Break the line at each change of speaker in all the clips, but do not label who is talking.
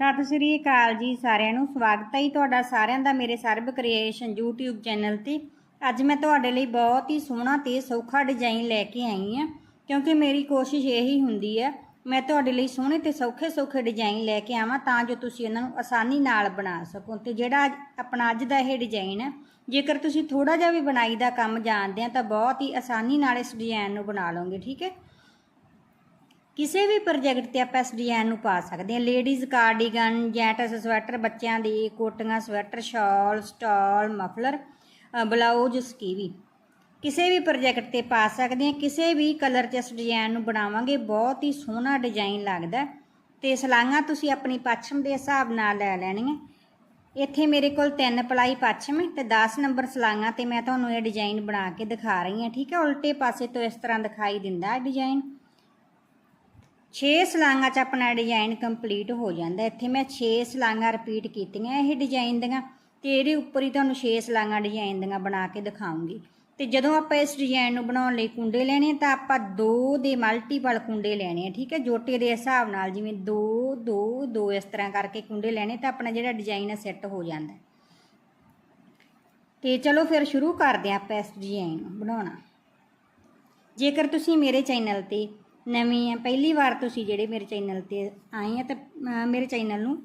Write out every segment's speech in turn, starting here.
ਸਤਿ ਸ਼੍ਰੀ ਅਕਾਲ ਜੀ ਸਾਰਿਆਂ ਨੂੰ। ਸਵਾਗਤ ਹੈ ਜੀ ਤੁਹਾਡਾ ਸਾਰਿਆਂ ਦਾ ਮੇਰੇ ਸਰਬ ਕ੍ਰੀਏਸ਼ਨ YouTube ਚੈਨਲ ਤੇ। ਅੱਜ ਮੈਂ ਤੁਹਾਡੇ ਲਈ ਬਹੁਤ ਹੀ ਸੋਹਣਾ ਤੇ ਸੌਖਾ ਡਿਜ਼ਾਈਨ ਲੈ ਕੇ ਆਈ ਹਾਂ। ਕਿਉਂਕਿ ਮੇਰੀ ਕੋਸ਼ਿਸ਼ ਇਹੀ ਹੁੰਦੀ ਹੈ, ਮੈਂ ਤੁਹਾਡੇ ਲਈ ਸੋਹਣੇ ਤੇ ਸੌਖੇ ਸੌਖੇ ਡਿਜ਼ਾਈਨ ਲੈ ਕੇ ਆਵਾਂ ਤਾਂ ਜੋ ਤੁਸੀਂ ਇਹਨਾਂ ਨੂੰ ਆਸਾਨੀ ਨਾਲ ਬਣਾ ਸਕੋ। ਤੇ ਜਿਹੜਾ ਅੱਜ- ਆਪਣਾ ਅੱਜ ਦਾ ਇਹ ਡਿਜ਼ਾਈਨ ਹੈ, ਜੇਕਰ ਤੁਸੀਂ ਥੋੜਾ ਜਿਹਾ ਵੀ ਬਣਾਈ ਦਾ ਕੰਮ ਜਾਣਦੇ ਆ ਤਾਂ ਬਹੁਤ ਹੀ ਆਸਾਨੀ ਨਾਲ ਇਸ ਡਿਜ਼ਾਈਨ ਨੂੰ ਬਣਾ ਲਓਗੇ, ਠੀਕ ਹੈ? ਕਿਸੇ ਵੀ ਪ੍ਰੋਜੈਕਟ ਤੇ ਆਪਾਂ ਇਸ ਡਿਜ਼ਾਈਨ ਨੂੰ ਪਾ ਸਕਦੇ ਹਾਂ। ਲੇਡੀਜ਼ ਕਾਰਡੀਗਨ ਜੈਂਟਸ ਸਵੈਟਰ, ਬੱਚਿਆਂ ਦੀ ਕੋਟੀਆਂ ਸਵੈਟਰ, ਸ਼ਾਲ, ਸਟਾਲ, ਮਫਲਰ ਬਲਾਊਜ਼, ਸਕੀਵੀ। ਕਿਸੇ ਵੀ ਪ੍ਰੋਜੈਕਟ ਤੇ ਪਾ ਸਕਦੇ ਹਾਂ। ਕਿਸੇ ਵੀ ਕਲਰ 'ਚ ਇਸ ਡਿਜ਼ਾਈਨ ਨੂੰ ਬਣਾਵਾਂਗੇ। ਬਹੁਤ ਹੀ ਸੋਹਣਾ ਡਿਜ਼ਾਈਨ ਲੱਗਦਾ ਹੈ। ਤੇ ਸਲਾਈਆਂ ਤੁਸੀਂ ਆਪਣੀ ਪੱਛਮ ਦੇ ਹਿਸਾਬ ਨਾਲ ਲੈ ਲੈਣੀਆਂ। ਇੱਥੇ ਮੇਰੇ ਕੋਲ ਤਿੰਨ ਪਲਾਈ ਪੱਛਮ ਹੈ ਤੇ 10 ਨੰਬਰ ਸਲਾਈਆਂ ਤੇ ਮੈਂ ਤੁਹਾਨੂੰ ਇਹ ਡਿਜ਼ਾਈਨ ਬਣਾ ਕੇ ਦਿਖਾ ਰਹੀ ਹਾਂ। ਠੀਕ ਹੈ, ਉਲਟੇ ਪਾਸੇ ਤੋਂ ਇਸ ਤਰ੍ਹਾਂ ਦਿਖਾਈ ਦਿੰਦਾ ਹੈ ਡਿਜ਼ਾਈਨ 6 ਸਲਾਂਗਾਂ 'ਚ ਆਪਣਾ ਡਿਜ਼ਾਈਨ ਕੰਪਲੀਟ ਹੋ ਜਾਂਦਾ। ਇੱਥੇ ਮੈਂ 6 ਸਲਾਂਗਾਂ ਰਿਪੀਟ ਕੀਤੀਆਂ ਇਹ ਡਿਜ਼ਾਈਨ ਦੀਆਂ ਤੇ ਇਹਦੇ ਉੱਪਰ ਹੀ ਤੁਹਾਨੂੰ 6 ਸਲਾਂਗਾਂ ਡਿਜ਼ਾਈਨ ਦੀਆਂ ਬਣਾ ਕੇ ਦਿਖਾਉਂਗੀ। ਤੇ ਜਦੋਂ ਆਪਾਂ ਇਸ ਡਿਜ਼ਾਈਨ ਨੂੰ ਬਣਾਉਣ ਲਈ ਕੁੰਡੇ ਲੈਣੇ ਤਾਂ ਆਪਾਂ ਦੋ ਦੇ ਮਲਟੀਪਲ ਕੁੰਡੇ ਲੈਣੇ ਆ, ਠੀਕ ਹੈ? ਜੋਟੇ ਦੇ ਹਿਸਾਬ ਨਾਲ ਜਿਵੇਂ 2 2 2 ਇਸ ਤਰ੍ਹਾਂ ਕਰਕੇ ਕੁੰਡੇ ਲੈਣੇ ਤਾਂ ਆਪਣਾ ਜਿਹੜਾ ਡਿਜ਼ਾਈਨ ਹੈ ਸੈੱਟ ਹੋ ਜਾਂਦਾ। ਹੈ। ਤੇ ਚਲੋ ਫਿਰ ਸ਼ੁਰੂ ਕਰਦੇ ਹਾਂ ਆਪਾਂ ਇਸ ਡਿਜ਼ਾਈਨ ਨੂੰ ਬਣਾਉਣਾ। ਜੇਕਰ ਤੁਸੀਂ ਮੇਰੇ ਚੈਨਲ ਤੇ ਨਵੀਂ ਆ। ਪਹਿਲੀ ਵਾਰ ਤੁਸੀਂ ਜਿਹੜੇ ਮੇਰੇ ਚੈਨਲ ਤੇ ਆਏ ਆ ਤਾਂ ਮੇਰੇ ਚੈਨਲ ਨੂੰ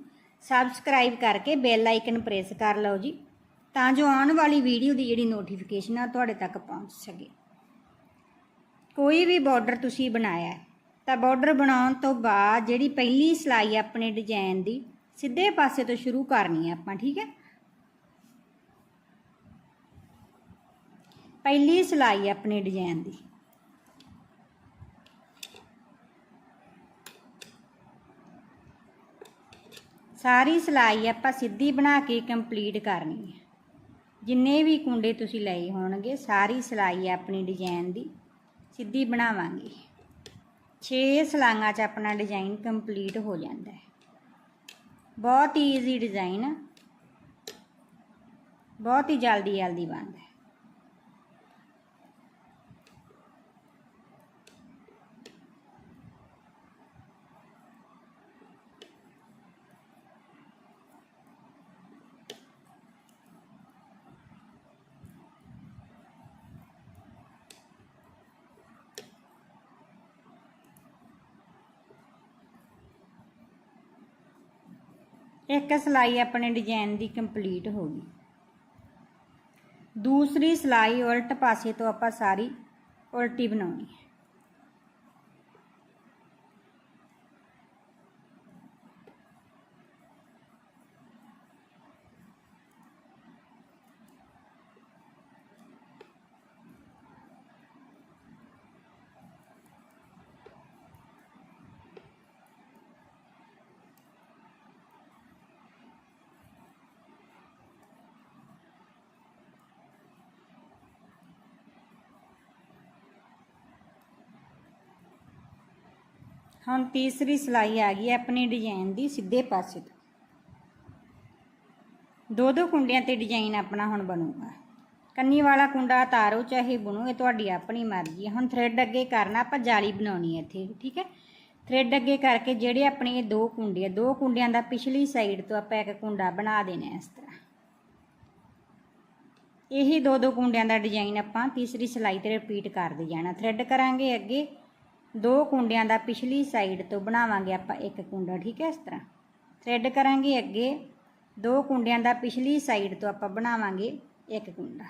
ਸਬਸਕ੍ਰਾਈਬ ਕਰਕੇ ਬੈਲ ਆਈਕਨ ਪ੍ਰੈਸ ਕਰ ਲਓ ਜੀ, ਤਾਂ ਜੋ ਆਉਣ ਵਾਲੀ ਵੀਡੀਓ ਦੀ ਜਿਹੜੀ ਨੋਟੀਫਿਕੇਸ਼ਨ ਆ ਤੁਹਾਡੇ ਤੱਕ ਪਹੁੰਚ ਸਕੇ। ਕੋਈ ਵੀ ਬਾਰਡਰ ਤੁਸੀਂ ਬਣਾਇਆ, ਤਾਂ ਬਾਰਡਰ ਬਣਾਉਣ ਤੋਂ ਬਾਅਦ ਜਿਹੜੀ ਪਹਿਲੀ ਸਲਾਈ ਆਪਣੇ ਡਿਜ਼ਾਈਨ ਦੀ, ਸਿੱਧੇ ਪਾਸੇ ਤੋਂ ਸ਼ੁਰੂ ਕਰਨੀ ਹੈ ਆਪਾਂ, ਠੀਕ ਹੈ ਪਹਿਲੀ ਸਲਾਈ ਆਪਣੇ ਡਿਜ਼ਾਈਨ ਦੀ। ਸਾਰੀ ਸਿਲਾਈ ਆਪਾਂ ਸਿੱਧੀ ਬਣਾ ਕੇ ਕੰਪਲੀਟ ਕਰਨੀ ਹੈ। ਜਿੰਨੇ ਵੀ ਕੁੰਡੇ ਤੁਸੀਂ ਲਏ ਹੋਣਗੇ, ਸਾਰੀ ਸਿਲਾਈ ਆਪਣੀ ਡਿਜ਼ਾਈਨ ਦੀ, ਸਿੱਧੀ ਬਣਾਵਾਂਗੇ। 6 ਸਲਾਈਆਂ 'ਚ ਆਪਣਾ ਡਿਜ਼ਾਈਨ ਕੰਪਲੀਟ ਹੋ ਜਾਂਦਾ ਹੈ। ਬਹੁਤ ਹੀ ਈਜ਼ੀ ਡਿਜ਼ਾਈਨ ਬਹੁਤ ਹੀ ਜਲਦੀ ਜਲਦੀ ਬਣਦਾ ਹੈ। ਇੱਕ ਸਿਲਾਈ ਆਪਣੇ ਡਿਜ਼ਾਈਨ ਦੀ ਕੰਪਲੀਟ ਹੋ ਗਈ। ਦੂਸਰੀ ਸਿਲਾਈ ਉਲਟ ਪਾਸੇ ਤੋਂ ਆਪਾਂ ਸਾਰੀ ਉਲਟੀ ਬਣਾਉਣੀ ਹੈ। ਹੁਣ ਤੀਸਰੀ ਸਿਲਾਈ ਆ ਗਈ ਹੈ ਆਪਣੀ ਡਿਜ਼ਾਈਨ ਦੀ, ਸਿੱਧੇ ਪਾਸੇ ਤੋਂ। ਦੋ ਦੋ ਕੁੰਡਿਆਂ ਤੇ ਡਿਜ਼ਾਈਨ ਆਪਣਾ ਹੁਣ ਬਣੂਗਾ। ਕੰਨੀ ਵਾਲਾ ਕੁੰਡਾ ਤਾਰੋ ਚਾਹੇ ਬੁਣੋ, ਇਹ ਤੁਹਾਡੀ ਆਪਣੀ ਮਰਜ਼ੀ ਹੈ। ਹੁਣ ਥ੍ਰੈਡ ਅੱਗੇ ਕਰਨਾ, ਆਪਾਂ ਜਾਲੀ ਬਣਾਉਣੀ ਹੈ ਇੱਥੇ, ਠੀਕ ਹੈ? ਥ੍ਰੈਡ ਅੱਗੇ ਕਰਕੇ ਜਿਹੜੇ ਆਪਣੇ ਇਹ ਦੋ ਕੁੰਡੇ ਆ, ਦੋ ਕੁੰਡਿਆਂ ਦਾ ਪਿਛਲੀ ਸਾਈਡ ਤੋਂ ਆਪਾਂ ਇੱਕ ਕੁੰਡਾ ਬਣਾ ਦੇਣਾ ਇਸ ਤਰ੍ਹਾਂ। ਇਹੀ ਦੋ ਦੋ ਕੁੰਡਿਆਂ ਦਾ ਡਿਜ਼ਾਈਨ ਆਪਾਂ ਤੀਸਰੀ ਸਿਲਾਈ ਤੇ ਰਿਪੀਟ ਕਰਦੇ ਜਾਣਾ। ਥ੍ਰੈਡ ਕਰਾਂਗੇ ਅੱਗੇ ਦੋ ਕੁੰਡਿਆਂ ਦਾ ਪਿਛਲੀ ਸਾਈਡ ਤੋਂ ਬਣਾਵਾਂਗੇ ਆਪਾਂ ਇੱਕ ਕੁੰਡਾ, ਠੀਕ ਹੈ, ਇਸ ਤਰ੍ਹਾਂ। ਥ੍ਰੈਡ ਕਰਾਂਗੇ ਅੱਗੇ। ਦੋ ਕੁੰਡਿਆਂ ਦਾ ਪਿਛਲੀ ਸਾਈਡ ਤੋਂ ਆਪਾਂ ਬਣਾਵਾਂਗੇ ਇੱਕ ਕੁੰਡਾ।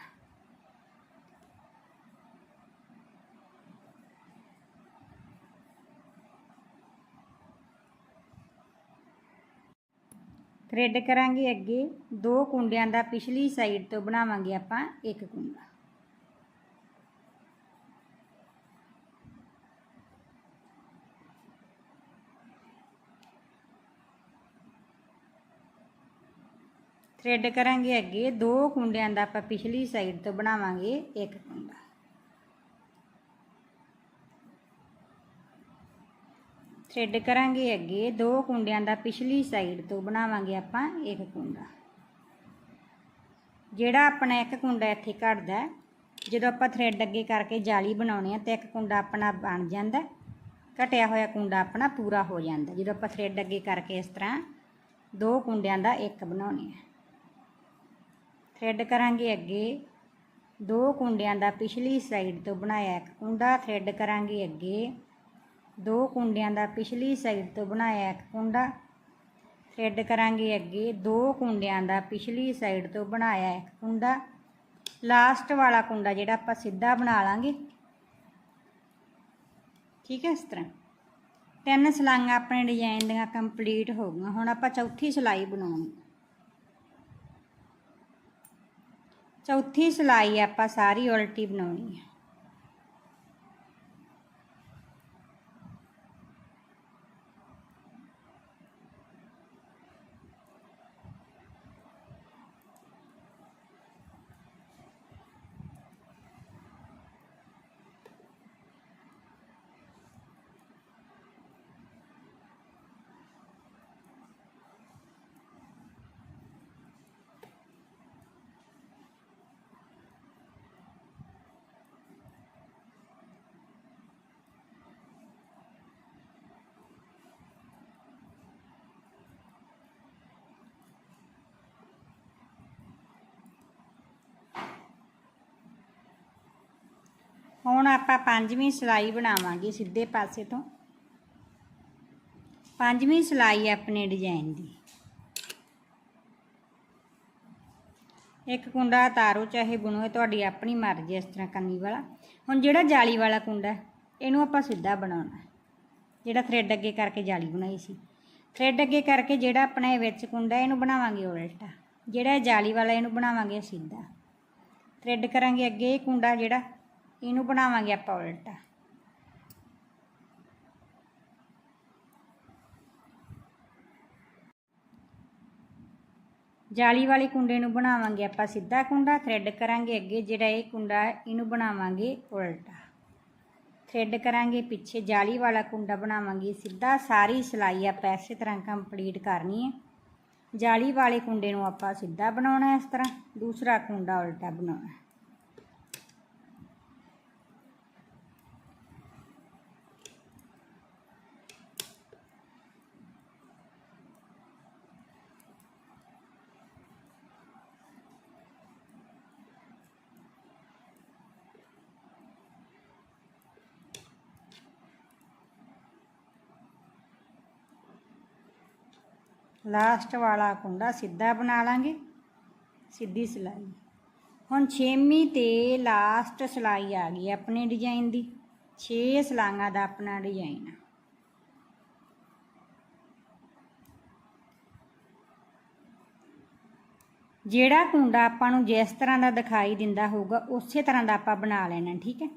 ਥ੍ਰੈਡ ਕਰਾਂਗੇ ਅੱਗੇ। ਦੋ ਕੁੰਡਿਆਂ ਦਾ ਪਿਛਲੀ ਸਾਈਡ ਤੋਂ ਬਣਾਵਾਂਗੇ ਆਪਾਂ ਇੱਕ ਕੁੰਡਾ। ਥ੍ਰੈਡ ਕਰਾਂਗੇ ਅੱਗੇ। ਦੋ ਕੁੰਡਿਆਂ ਦਾ ਆਪਾਂ ਪਿਛਲੀ ਸਾਈਡ ਤੋਂ ਬਣਾਵਾਂਗੇ, ਇੱਕ ਕੁੰਡਾ। ਥ੍ਰੈਡ ਕਰਾਂਗੇ ਅੱਗੇ। ਦੋ ਕੁੰਡਿਆਂ ਦਾ ਪਿਛਲੀ ਸਾਈਡ ਤੋਂ ਬਣਾਵਾਂਗੇ ਆਪਾਂ ਇੱਕ ਕੁੰਡਾ। ਜਿਹੜਾ ਆਪਣਾ ਇੱਕ ਕੁੰਡਾ ਇੱਥੇ ਘਟਦਾ ਜਦੋਂ ਆਪਾਂ ਥ੍ਰੈਡ ਅੱਗੇ ਕਰਕੇ ਜਾਲੀ ਬਣਾਉਣੀ ਆ ਤੇ ਇੱਕ ਕੁੰਡਾ ਆਪਣਾ ਬਣ ਜਾਂਦਾ ਘਟਿਆ ਹੋਇਆ ਕੁੰਡਾ ਆਪਣਾ ਪੂਰਾ ਹੋ ਜਾਂਦਾ ਜਦੋਂ ਆਪਾਂ ਥ੍ਰੈਡ ਅੱਗੇ ਕਰਕੇ ਇਸ ਤਰ੍ਹਾਂ ਦੋ ਕੁੰਡਿਆਂ ਦਾ ਇੱਕ ਬਣਾਉਣੀ ਹੈ ਥ੍ਰੈਡ ਕਰਾਂਗੇ ਅੱਗੇ। ਦੋ ਕੁੰਡਿਆਂ ਦਾ ਪਿਛਲੀ ਸਾਈਡ ਤੋਂ ਬਣਾਇਆ ਇੱਕ ਕੁੰਡਾ ਥ੍ਰੈਡ ਕਰਾਂਗੇ ਅੱਗੇ। ਦੋ ਕੁੰਡਿਆਂ ਦਾ ਪਿਛਲੀ ਸਾਈਡ ਤੋਂ ਬਣਾਇਆ ਇੱਕ ਕੁੰਡਾ ਥ੍ਰੈਡ ਕਰਾਂਗੇ ਅੱਗੇ। ਦੋ ਕੁੰਡਿਆਂ ਦਾ ਪਿਛਲੀ ਸਾਈਡ ਤੋਂ ਬਣਾਇਆ ਇੱਕ ਕੁੰਡਾ। ਲਾਸਟ ਵਾਲਾ ਕੁੰਡਾ ਜਿਹੜਾ ਆਪਾਂ ਸਿੱਧਾ ਬਣਾ ਲਾਂਗੇ। ਠੀਕ ਹੈ ਇਸ ਤਰ੍ਹਾਂ। ਤਿੰਨ ਸਲਾਈਆਂ ਆਪਣੇ ਡਿਜ਼ਾਈਨ ਦੀਆਂ ਕੰਪਲੀਟ ਹੋ ਗਈਆਂ। ਹੁਣ ਆਪਾਂ ਚੌਥੀ ਸਲਾਈ ਬਣਾਉਣੀ। ਚੌਥੀ ਸਲਾਈ ਆਪਾਂ ਸਾਰੀ ਉਲਟੀ ਬਣਾਉਣੀ ਹੈ ਹੁਣ ਆਪਾਂ ਪੰਜਵੀਂ ਸਲਾਈ ਬਣਾਵਾਂਗੇ ਸਿੱਧੇ ਪਾਸੇ ਤੋਂ। ਪੰਜਵੀਂ ਸਲਾਈ ਹੈ ਆਪਣੇ ਡਿਜ਼ਾਈਨ ਦੀ। ਇੱਕ ਕੁੰਡਾ ਤਾਰੋ, ਚਾਹੇ ਬੁਣੋ, ਇਹ ਤੁਹਾਡੀ ਆਪਣੀ ਮਰਜ਼ੀ ਇਸ ਤਰ੍ਹਾਂ ਕੰਨੀ ਵਾਲਾ। ਹੁਣ ਜਿਹੜਾ ਜਾਲੀ ਵਾਲਾ ਕੁੰਡਾ ਇਹਨੂੰ ਆਪਾਂ ਸਿੱਧਾ ਬਣਾਉਣਾ ਜਿਹੜਾ ਥ੍ਰੈਡ ਅੱਗੇ ਕਰਕੇ ਜਾਲੀ ਬਣਾਈ ਸੀ। ਥ੍ਰੈਡ ਅੱਗੇ ਕਰਕੇ ਜਿਹੜਾ ਆਪਣਾ ਇਹ ਵਿੱਚ ਕੁੰਡਾ ਇਹਨੂੰ ਬਣਾਵਾਂਗੇ ਉਲਟਾ। ਜਿਹੜਾ ਇਹ ਜਾਲੀ ਵਾਲਾ ਇਹਨੂੰ ਬਣਾਵਾਂਗੇ ਸਿੱਧਾ। ਥ੍ਰੈਡ ਕਰਾਂਗੇ ਅੱਗੇ, ਇਹ ਕੁੰਡਾ ਜਿਹੜਾ ਇਹਨੂੰ ਬਣਾਵਾਂਗੇ ਆਪਾਂ ਉਲਟਾ। ਜਾਲੀ ਵਾਲੇ ਕੁੰਡੇ ਨੂੰ ਬਣਾਵਾਂਗੇ ਆਪਾਂ ਸਿੱਧਾ ਕੁੰਡਾ ਥ੍ਰੈਡ ਕਰਾਂਗੇ ਅੱਗੇ ਜਿਹੜਾ ਇਹ ਕੁੰਡਾ ਇਹਨੂੰ ਬਣਾਵਾਂਗੇ ਉਲਟਾ। ਥ੍ਰੈਡ ਕਰਾਂਗੇ ਪਿੱਛੇ, ਜਾਲੀ ਵਾਲਾ ਕੁੰਡਾ ਬਣਾਵਾਂਗੇ ਸਿੱਧਾ, ਸਾਰੀ ਸਿਲਾਈ ਆਪਾਂ ਇਸੇ ਤਰ੍ਹਾਂ ਕੰਪਲੀਟ ਕਰਨੀ ਹੈ। ਜਾਲੀ ਵਾਲੇ ਕੁੰਡੇ ਨੂੰ ਆਪਾਂ ਸਿੱਧਾ ਬਣਾਉਣਾ ਇਸ ਤਰ੍ਹਾਂ, ਦੂਸਰਾ ਕੁੰਡਾ ਉਲਟਾ ਬਣਾਉਣਾ ਲਾਸਟ ਵਾਲਾ ਕੁੰਡਾ ਸਿੱਧਾ ਬਣਾ ਲਾਂਗੇ, ਸਿੱਧੀ ਸਿਲਾਈ। ਹੁਣ ਛੇਵੀਂ ਤੇ ਲਾਸਟ ਸਿਲਾਈ ਆ ਗਈ ਆਪਣੇ ਡਿਜ਼ਾਈਨ ਦੀ। 6 ਸਲਾਈਆਂ ਦਾ ਆਪਣਾ ਡਿਜ਼ਾਈਨ ਆ। ਜਿਹੜਾ ਕੁੰਡਾ ਆਪਾਂ ਨੂੰ ਜਿਸ ਤਰ੍ਹਾਂ ਦਾ ਦਿਖਾਈ ਦਿੰਦਾ ਹੋਊਗਾ, ਉਸੇ ਤਰ੍ਹਾਂ ਦਾ ਆਪਾਂ ਬਣਾ ਲੈਣਾ, ਠੀਕ ਹੈ?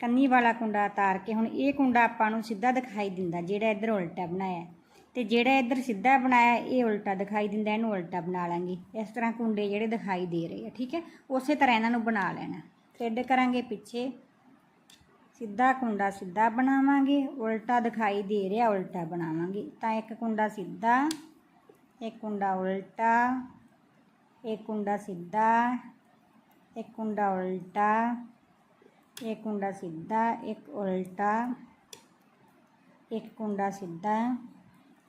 ਕੰਨੀ ਵਾਲਾ ਕੁੰਡਾ ਉਤਾਰ ਕੇ ਹੁਣ ਇਹ ਕੁੰਡਾ ਆਪਾਂ ਨੂੰ ਸਿੱਧਾ ਦਿਖਾਈ ਦਿੰਦਾ, ਜਿਹੜਾ ਇੱਧਰ ਉਲਟਾ ਬਣਾਇਆ। ਤੇ ਜਿਹੜਾ ਇੱਧਰ ਸਿੱਧਾ ਬਣਾਇਆ, ਇਹ ਉਲਟਾ ਦਿਖਾਈ ਦਿੰਦਾ, ਇਹਨੂੰ ਉਲਟਾ ਬਣਾ ਲਾਂਗੇ। ਇਸ ਤਰ੍ਹਾਂ ਕੁੰਡੇ ਜਿਹੜੇ ਦਿਖਾਈ ਦੇ ਰਹੇ ਆ, ਠੀਕ ਹੈ? ਉਸੇ ਤਰ੍ਹਾਂ ਇਹਨਾਂ ਨੂੰ ਬਣਾ ਲੈਣਾ। ਥ੍ਰੈਡ ਕਰਾਂਗੇ ਪਿੱਛੇ। ਸਿੱਧਾ ਕੁੰਡਾ ਸਿੱਧਾ ਬਣਾਵਾਂਗੇ। ਉਲਟਾ ਦਿਖਾਈ ਦੇ ਰਿਹਾ, ਉਲਟਾ ਬਣਾਵਾਂਗੇ। ਤਾਂ ਇੱਕ ਕੁੰਡਾ ਸਿੱਧਾ, ਇੱਕ ਕੁੰਡਾ ਉਲਟਾ, ਇੱਕ ਕੁੰਡਾ ਸਿੱਧਾ, ਇੱਕ ਕੁੰਡਾ ਉਲਟਾ। एक कुंडा सीधा एक उल्टा एक कुंडा सीधा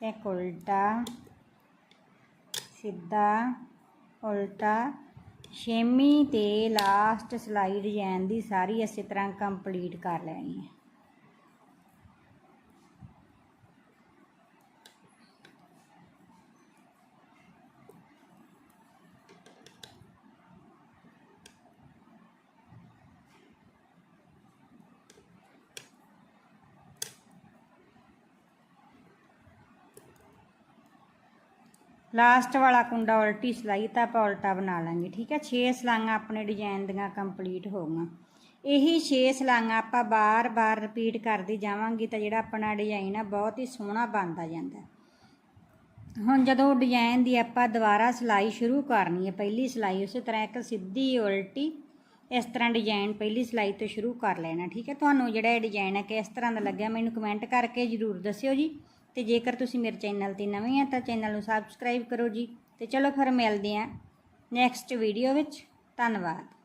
एक उल्टा ਸਿੱਧਾ ਉਲਟਾ ਛੇਵੀਂ ਤੇ ਲਾਸਟ ਸਲਾਈ ਡਿਜ਼ਾਈਨ ਦੀ ਸਾਰੀ ਇਸੇ ਤਰ੍ਹਾਂ ਕੰਪਲੀਟ ਕਰ ਲੈਣੀ ਹੈ ਲਾਸਟ ਵਾਲਾ ਕੁੰਡਾ ਉਲਟੀ ਸਲਾਈ, ਤਾਂ ਆਪਾਂ ਉਲਟਾ ਬਣਾ ਲਾਂਗੇ, ਠੀਕ ਹੈ? 6 ਸਲਾਈਆਂ ਆਪਣੇ ਡਿਜ਼ਾਈਨ ਦੀਆਂ ਕੰਪਲੀਟ ਹੋ ਗਈਆਂ। ਇਹੀ 6 ਸਲਾਈਆਂ ਆਪਾਂ ਬਾਰ-ਬਾਰ ਰਿਪੀਟ ਕਰਦੇ ਜਾਵਾਂਗੇ, ਤਾਂ ਜਿਹੜਾ ਆਪਣਾ ਡਿਜ਼ਾਈਨ ਆ, ਬਹੁਤ ਹੀ ਸੋਹਣਾ ਬਣਦਾ ਜਾਂਦਾ ਹੁਣ ਜਦੋਂ ਡਿਜ਼ਾਈਨ ਦੀ ਆਪਾਂ ਦੁਬਾਰਾ ਸਿਲਾਈ ਸ਼ੁਰੂ ਕਰਨੀ ਹੈ, ਪਹਿਲੀ ਸਿਲਾਈ ਉਸੇ ਤਰ੍ਹਾਂ ਇੱਕ ਸਿੱਧੀ ਉਲਟੀ, ਇਸ ਤਰ੍ਹਾਂ ਡਿਜ਼ਾਈਨ ਪਹਿਲੀ ਸਿਲਾਈ ਤੋਂ ਸ਼ੁਰੂ ਕਰ ਲੈਣਾ, ਠੀਕ ਹੈ? ਤੁਹਾਨੂੰ ਜਿਹੜਾ ਇਹ ਡਿਜ਼ਾਈਨ ਹੈ ਕਿਸ ਤਰ੍ਹਾਂ ਦਾ ਲੱਗਿਆ, ਮੈਨੂੰ ਕਮੈਂਟ ਕਰਕੇ ਜਰੂਰ ਦੱਸਿਓ ਜੀ। ਤੇ ਜੇਕਰ ਤੁਸੀਂ ਮੇਰੇ ਚੈਨਲ ਤੇ ਨਵੇਂ ਆ ਤਾਂ ਚੈਨਲ ਨੂੰ ਸਬਸਕ੍ਰਾਈਬ ਕਰੋ ਜੀ। ਤੇ ਚਲੋ ਫਿਰ ਮਿਲਦੇ ਆਂ ਨੈਕਸਟ ਵੀਡੀਓ ਵਿੱਚ। ਧੰਨਵਾਦ।